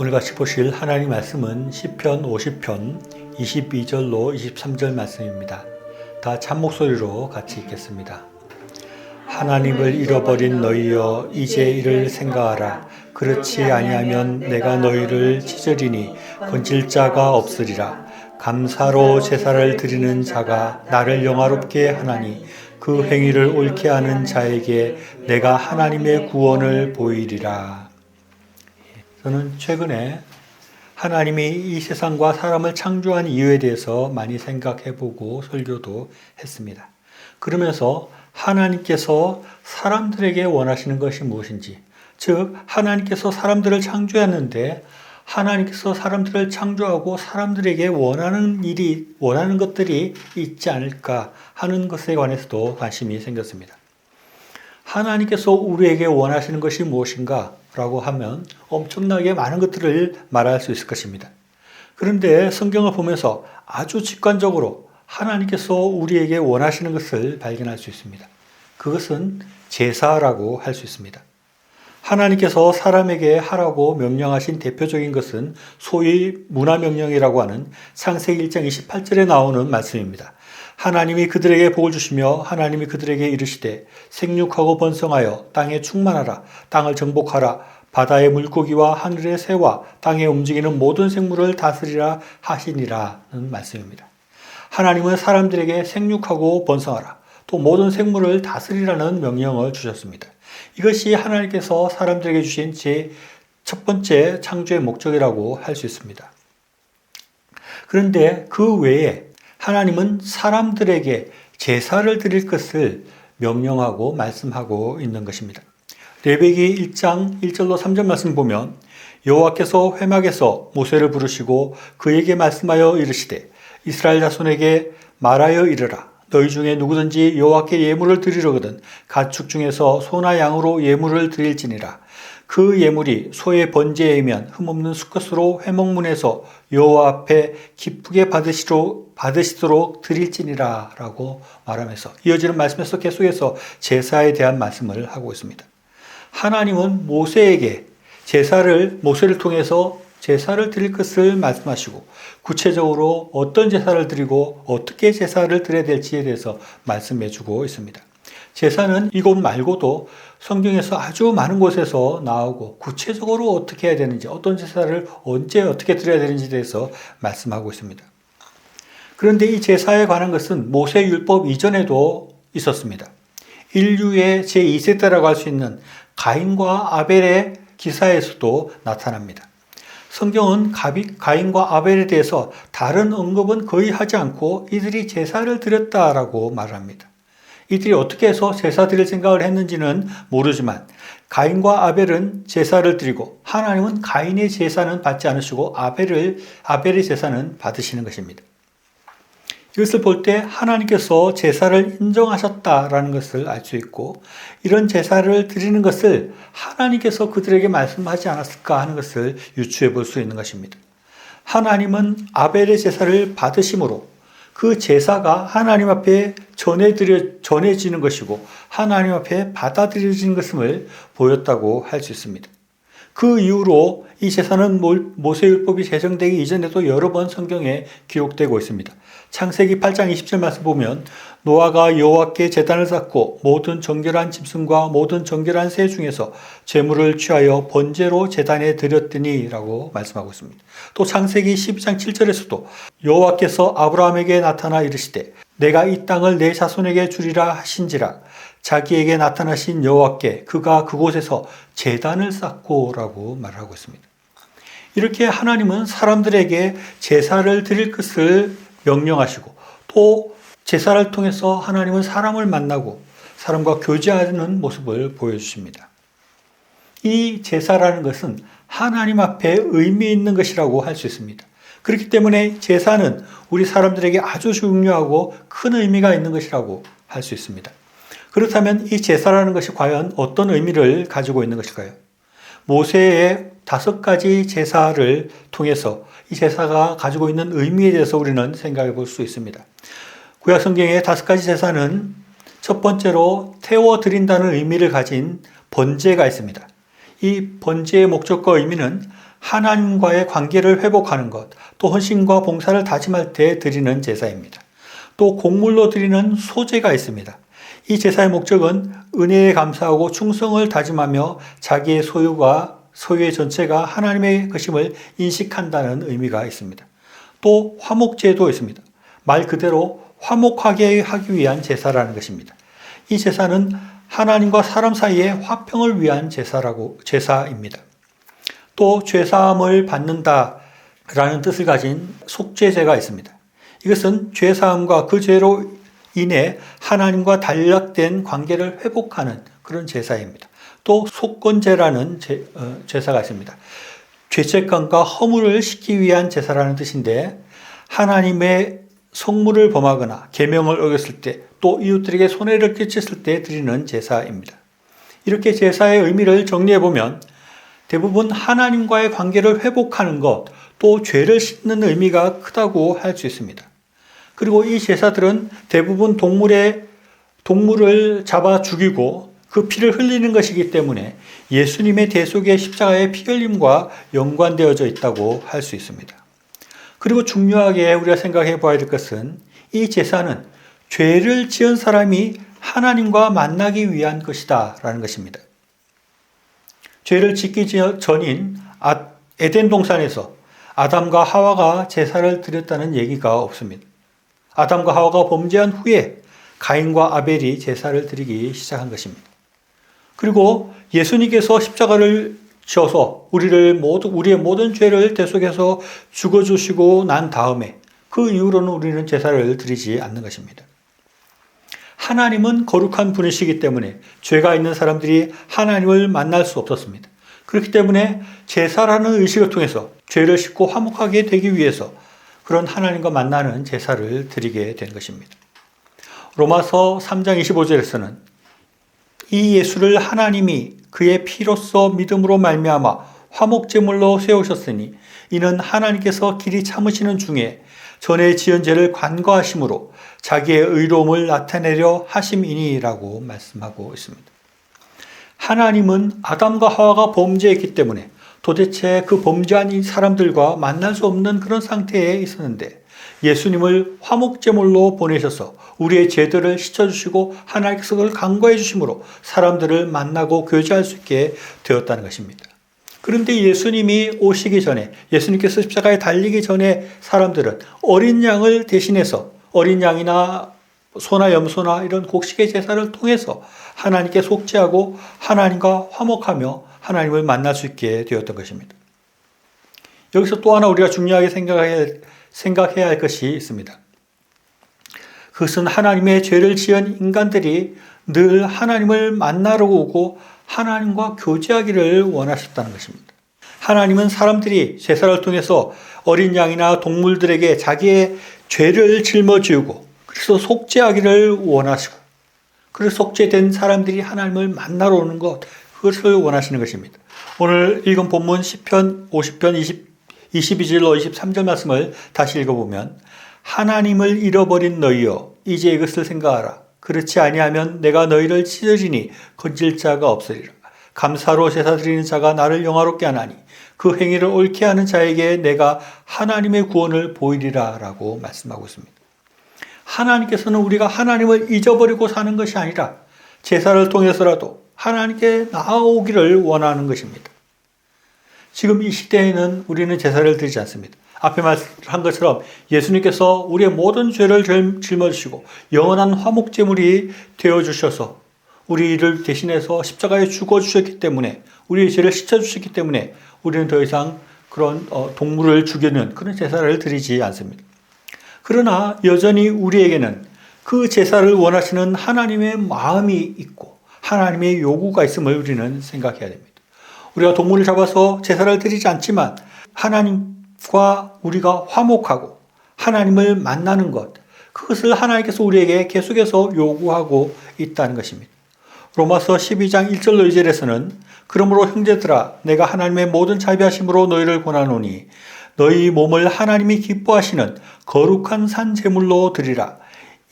오늘 같이 보실 하나님 말씀은 시편 50편 22절로 23절 말씀입니다. 다 참목소리로 같이 읽겠습니다. 하나님을 잃어버린 너희여 이제 이를 생각하라 그렇지 아니하면 내가 너희를 찢으리니 건질 자가 없으리라 감사로 제사를 드리는 자가 나를 영화롭게 하나니 그 행위를 옳게 하는 자에게 내가 하나님의 구원을 보이리라. 저는 최근에 하나님이 이 세상과 사람을 창조한 이유에 대해서 많이 생각해 보고 설교도 했습니다. 그러면서 하나님께서 사람들에게 원하시는 것이 무엇인지, 즉, 하나님께서 사람들을 창조했는데, 하나님께서 사람들을 창조하고 사람들에게 원하는 일이, 원하는 것들이 있지 않을까 하는 것에 관해서도 관심이 생겼습니다. 하나님께서 우리에게 원하시는 것이 무엇인가? 라고 하면 엄청나게 많은 것들을 말할 수 있을 것입니다. 그런데 성경을 보면서 아주 직관적으로 하나님께서 우리에게 원하시는 것을 발견할 수 있습니다. 그것은 제사라고 할 수 있습니다. 하나님께서 사람에게 하라고 명령하신 대표적인 것은 소위 문화명령이라고 하는 창세기 1장 28절에 나오는 말씀입니다. 하나님이 그들에게 복을 주시며 하나님이 그들에게 이르시되 생육하고 번성하여 땅에 충만하라 땅을 정복하라 바다의 물고기와 하늘의 새와 땅에 움직이는 모든 생물을 다스리라 하시니라는 말씀입니다. 하나님은 사람들에게 생육하고 번성하라 또 모든 생물을 다스리라는 명령을 주셨습니다. 이것이 하나님께서 사람들에게 주신 제 첫 번째 창조의 목적이라고 할 수 있습니다. 그런데 그 외에 하나님은 사람들에게 제사를 드릴 것을 명령하고 말씀하고 있는 것입니다. 레베기 1장 1절로 3절 말씀 보면 여호와께서 회막에서 모세를 부르시고 그에게 말씀하여 이르시되 이스라엘 자손에게 말하여 이르라 너희 중에 누구든지 여호와께 예물을 드리려거든 가축 중에서 소나 양으로 예물을 드릴지니라 그 예물이 소의 번제이면 흠없는 수컷으로 회목문에서 여호와 앞에 기쁘게 받으시로, 받으시도록 드릴지니라 라고 말하면서 이어지는 말씀에서 계속해서 제사에 대한 말씀을 하고 있습니다. 하나님은 모세에게 제사를 모세를 통해서 제사를 드릴 것을 말씀하시고 구체적으로 어떤 제사를 드리고 어떻게 제사를 드려야 될지에 대해서 말씀해 주고 있습니다. 제사는 이곳 말고도 성경에서 아주 많은 곳에서 나오고 구체적으로 어떻게 해야 되는지 어떤 제사를 언제 어떻게 드려야 되는지에 대해서 말씀하고 있습니다. 그런데 이 제사에 관한 것은 모세 율법 이전에도 있었습니다. 인류의 제2세대라고 할 수 있는 가인과 아벨의 기사에서도 나타납니다. 성경은 가인과 아벨에 대해서 다른 언급은 거의 하지 않고 이들이 제사를 드렸다라고 말합니다. 이들이 어떻게 해서 제사 드릴 생각을 했는지는 모르지만 가인과 아벨은 제사를 드리고 하나님은 가인의 제사는 받지 않으시고 아벨을 아벨의 제사는 받으시는 것입니다. 이것을 볼 때 하나님께서 제사를 인정하셨다라는 것을 알 수 있고 이런 제사를 드리는 것을 하나님께서 그들에게 말씀하지 않았을까 하는 것을 유추해 볼 수 있는 것입니다. 하나님은 아벨의 제사를 받으심으로 그 제사가 하나님 앞에 전해드려, 전해지는 것이고 하나님 앞에 받아들여진 것임을 보였다고 할 수 있습니다. 그 이후로 이 제사는 모세율법이 제정되기 이전에도 여러 번 성경에 기록되고 있습니다. 창세기 8장 20절 말씀 보면 노아가 여호와께 제단을 쌓고 모든 정결한 짐승과 모든 정결한 새 중에서 제물을 취하여 번제로 제단에 드렸더니라고 말씀하고 있습니다. 또 창세기 12장 7절에서도 여호와께서 아브라함에게 나타나 이르시되 내가 이 땅을 내 자손에게 주리라 하신지라 자기에게 나타나신 여호와께 그가 그곳에서 제단을 쌓고라고 말하고 있습니다. 이렇게 하나님은 사람들에게 제사를 드릴 것을 명령하시고 또 제사를 통해서 하나님은 사람을 만나고 사람과 교제하는 모습을 보여주십니다. 이 제사라는 것은 하나님 앞에 의미 있는 것이라고 할 수 있습니다. 그렇기 때문에 제사는 우리 사람들에게 아주 중요하고 큰 의미가 있는 것이라고 할 수 있습니다. 그렇다면 이 제사라는 것이 과연 어떤 의미를 가지고 있는 것일까요? 모세의 다섯 가지 제사를 통해서 이 제사가 가지고 있는 의미에 대해서 우리는 생각해 볼 수 있습니다. 구약 성경의 다섯 가지 제사는 첫 번째로 태워 드린다는 의미를 가진 번제가 있습니다. 이 번제의 목적과 의미는 하나님과의 관계를 회복하는 것, 또 헌신과 봉사를 다짐할 때 드리는 제사입니다. 또 곡물로 드리는 소제가 있습니다. 이 제사의 목적은 은혜에 감사하고 충성을 다짐하며 자기의 소유가 소유의 전체가 하나님의 것임을 인식한다는 의미가 있습니다. 또 화목제도 있습니다. 말 그대로 화목하게 하기 위한 제사라는 것입니다. 이 제사는 하나님과 사람 사이의 화평을 위한 제사라고 제사입니다. 또 죄사함을 받는다라는 뜻을 가진 속죄제가 있습니다. 이것은 죄사함과 그 죄로 인해 하나님과 단락된 관계를 회복하는 그런 제사입니다. 또 속건제라는 제, 어, 제사가 있습니다. 죄책감과 허물을 씻기 위한 제사라는 뜻인데 하나님의 성물을 범하거나 계명을 어겼을 때 또 이웃들에게 손해를 끼쳤을 때 드리는 제사입니다. 이렇게 제사의 의미를 정리해 보면 대부분 하나님과의 관계를 회복하는 것, 또 죄를 씻는 의미가 크다고 할 수 있습니다. 그리고 이 제사들은 대부분 동물의 동물을 잡아 죽이고 그 피를 흘리는 것이기 때문에 예수님의 대속의 십자가의 피 흘림과 연관되어져 있다고 할 수 있습니다. 그리고 중요하게 우리가 생각해 봐야 될 것은 이 제사는 죄를 지은 사람이 하나님과 만나기 위한 것이다 라는 것입니다. 죄를 짓기 전인 아, 에덴 동산에서 아담과 하와가 제사를 드렸다는 얘기가 없습니다. 아담과 하와가 범죄한 후에 가인과 아벨이 제사를 드리기 시작한 것입니다. 그리고 예수님께서 십자가를 지어서 우리를 모두 우리의 모든 죄를 대속해서 죽어 주시고 난 다음에 그 이후로는 우리는 제사를 드리지 않는 것입니다. 하나님은 거룩한 분이시기 때문에 죄가 있는 사람들이 하나님을 만날 수 없었습니다. 그렇기 때문에 제사라는 의식을 통해서 죄를 씻고 화목하게 되기 위해서 그런 하나님과 만나는 제사를 드리게 된 것입니다. 로마서 3장 25절에서는 이 예수를 하나님이 그의 피로써 믿음으로 말미암아 화목제물로 세우셨으니 이는 하나님께서 길이 참으시는 중에 전에 지은 죄를 관과하심으로 자기의 의로움을 나타내려 하심이니라고 말씀하고 있습니다. 하나님은 아담과 하와가 범죄했기 때문에 도대체 그 범죄한 사람들과 만날 수 없는 그런 상태에 있었는데 예수님을 화목제물로 보내셔서 우리의 죄들을 씻어주시고 하나님께서 그걸 간과해 주심으로 사람들을 만나고 교제할 수 있게 되었다는 것입니다. 그런데 예수님이 오시기 전에 예수님께서 십자가에 달리기 전에 사람들은 어린 양을 대신해서 어린 양이나 소나 염소나 이런 곡식의 제사를 통해서 하나님께 속죄하고 하나님과 화목하며 하나님을 만날 수 있게 되었던 것입니다. 여기서 또 하나 우리가 중요하게 생각해야, 생각해야 할 것이 있습니다. 그것은 하나님의 죄를 지은 인간들이 늘 하나님을 만나러 오고 하나님과 교제하기를 원하셨다는 것입니다. 하나님은 사람들이 제사를 통해서 어린 양이나 동물들에게 자기의 죄를 짊어지고 그래서 속죄하기를 원하시고 그래서 속죄된 사람들이 하나님을 만나러 오는 것 그것을 원하시는 것입니다. 오늘 읽은 본문 10편 50편 20, 22절로 23절 말씀을 다시 읽어보면 하나님을 잃어버린 너희여 이제 이것을 생각하라 그렇지 아니하면 내가 너희를 찢으리니 건질 자가 없으리라 감사로 제사 드리는 자가 나를 영화롭게 하나니 그 행위를 옳게 하는 자에게 내가 하나님의 구원을 보이리라 라고 말씀하고 있습니다. 하나님께서는 우리가 하나님을 잊어버리고 사는 것이 아니라 제사를 통해서라도 하나님께 나아오기를 원하는 것입니다. 지금 이 시대에는 우리는 제사를 드리지 않습니다. 앞에 말한 것처럼 예수님께서 우리의 모든 죄를 짊어지시고 영원한 화목제물이 되어 주셔서 우리를 대신해서 십자가에 죽어 주셨기 때문에 우리의 죄를 씻어 주셨기 때문에 우리는 더 이상 그런 어, 동물을 죽이는 그런 제사를 드리지 않습니다. 그러나 여전히 우리에게는 그 제사를 원하시는 하나님의 마음이 있고 하나님의 요구가 있음을 우리는 생각해야 됩니다. 우리가 동물을 잡아서 제사를 드리지 않지만 하나님과 우리가 화목하고 하나님을 만나는 것, 그것을 하나님께서 우리에게 계속해서 요구하고 있다는 것입니다. 로마서 12장 1절로 2절에서는 그러므로 형제들아 내가 하나님의 모든 자비하심으로 너희를 권하노니 너희 몸을 하나님이 기뻐하시는 거룩한 산 제물로 드리라.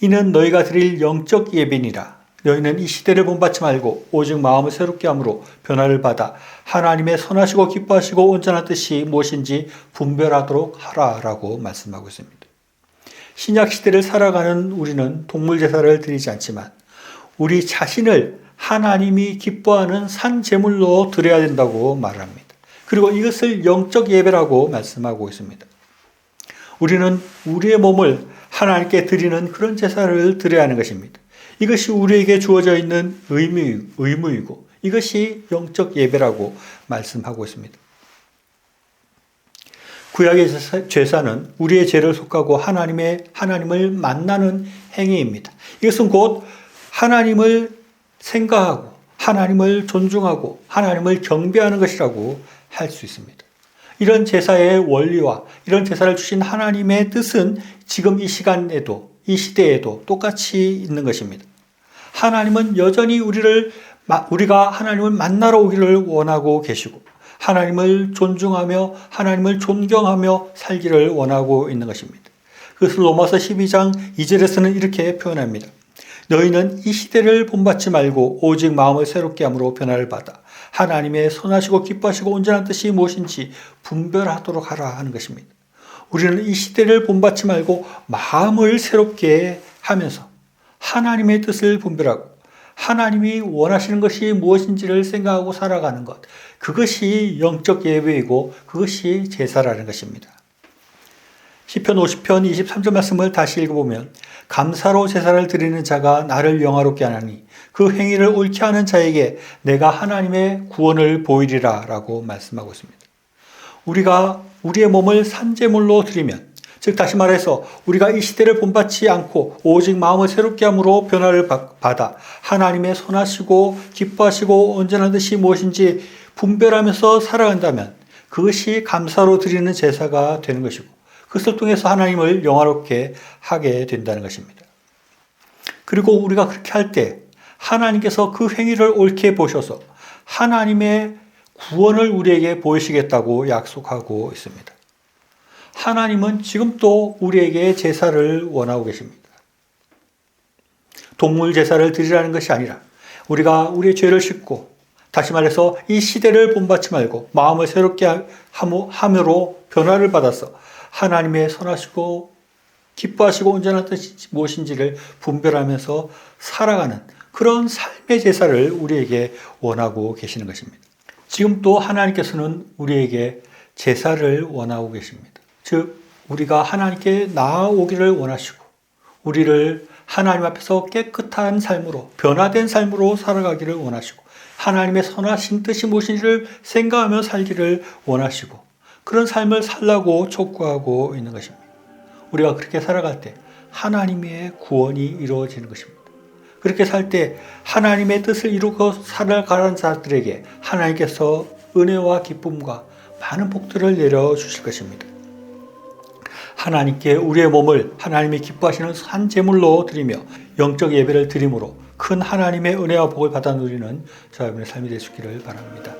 이는 너희가 드릴 영적 예배니라. 너희는 이 시대를 본받지 말고 오직 마음을 새롭게 함으로 변화를 받아 하나님의 선하시고 기뻐하시고 온전한 뜻이 무엇인지 분별하도록 하라라고 말씀하고 있습니다. 신약 시대를 살아가는 우리는 동물 제사를 드리지 않지만 우리 자신을 하나님이 기뻐하는 산 제물로 드려야 된다고 말합니다. 그리고 이것을 영적 예배라고 말씀하고 있습니다. 우리는 우리의 몸을 하나님께 드리는 그런 제사를 드려야 하는 것입니다. 이것이 우리에게 주어져 있는 의무, 의무이고 이것이 영적 예배라고 말씀하고 있습니다. 구약의 제사는 우리의 죄를 속하고 하나님의 하나님을 만나는 행위입니다. 이것은 곧 하나님을 생각하고 하나님을 존중하고 하나님을 경배하는 것이라고 할 수 있습니다. 이런 제사의 원리와 이런 제사를 주신 하나님의 뜻은 지금 이 시간에도 이 시대에도 똑같이 있는 것입니다. 하나님은 여전히 우리를 우리가 하나님을 만나러 오기를 원하고 계시고 하나님을 존중하며 하나님을 존경하며 살기를 원하고 있는 것입니다. 그것을 로마서 12장 2절에서는 이렇게 표현합니다. 너희는 이 시대를 본받지 말고 오직 마음을 새롭게 함으로 변화를 받아 하나님의 선하시고 기뻐하시고 온전한 뜻이 무엇인지 분별하도록 하라 하는 것입니다. 우리는 이 시대를 본받지 말고 마음을 새롭게 하면서 하나님의 뜻을 분별하고 하나님이 원하시는 것이 무엇인지를 생각하고 살아가는 것. 그것이 영적 예배이고 그것이 제사라는 것입니다. 시편 50편 23절 말씀을 다시 읽어보면 감사로 제사를 드리는 자가 나를 영화롭게 하나니 그 행위를 옳게 하는 자에게 내가 하나님의 구원을 보이리라 라고 말씀하고 있습니다. 우리가 우리의 몸을 산재물로 드리면 즉 다시 말해서 우리가 이 시대를 본받지 않고 오직 마음을 새롭게 함으로 변화를 받아 하나님의 선하시고 기뻐하시고 온전한 뜻이 무엇인지 분별하면서 살아간다면 그것이 감사로 드리는 제사가 되는 것이고 그것을 통해서 하나님을 영화롭게 하게 된다는 것입니다. 그리고 우리가 그렇게 할 때 하나님께서 그 행위를 옳게 보셔서 하나님의 구원을 우리에게 보이시겠다고 약속하고 있습니다. 하나님은 지금도 우리에게 제사를 원하고 계십니다. 동물 제사를 드리라는 것이 아니라 우리가 우리의 죄를 씻고 다시 말해서 이 시대를 본받지 말고 마음을 새롭게 함으로 변화를 받아서 하나님의 선하시고 기뻐하시고 온전한 뜻이 무엇인지를 분별하면서 살아가는 그런 삶의 제사를 우리에게 원하고 계시는 것입니다. 지금 또 하나님께서는 우리에게 제사를 원하고 계십니다. 즉, 우리가 하나님께 나아오기를 원하시고, 우리를 하나님 앞에서 깨끗한 삶으로, 변화된 삶으로 살아가기를 원하시고, 하나님의 선하신 뜻이 무엇인지를 생각하며 살기를 원하시고, 그런 삶을 살라고 촉구하고 있는 것입니다. 우리가 그렇게 살아갈 때 하나님의 구원이 이루어지는 것입니다. 그렇게 살 때 하나님의 뜻을 이루고 살아가는 자들에게 하나님께서 은혜와 기쁨과 많은 복들을 내려 주실 것입니다. 하나님께 우리의 몸을 하나님이 기뻐하시는 산 제물로 드리며 영적 예배를 드림으로 큰 하나님의 은혜와 복을 받아 누리는 저와 여러분의 삶이 되시기를 바랍니다.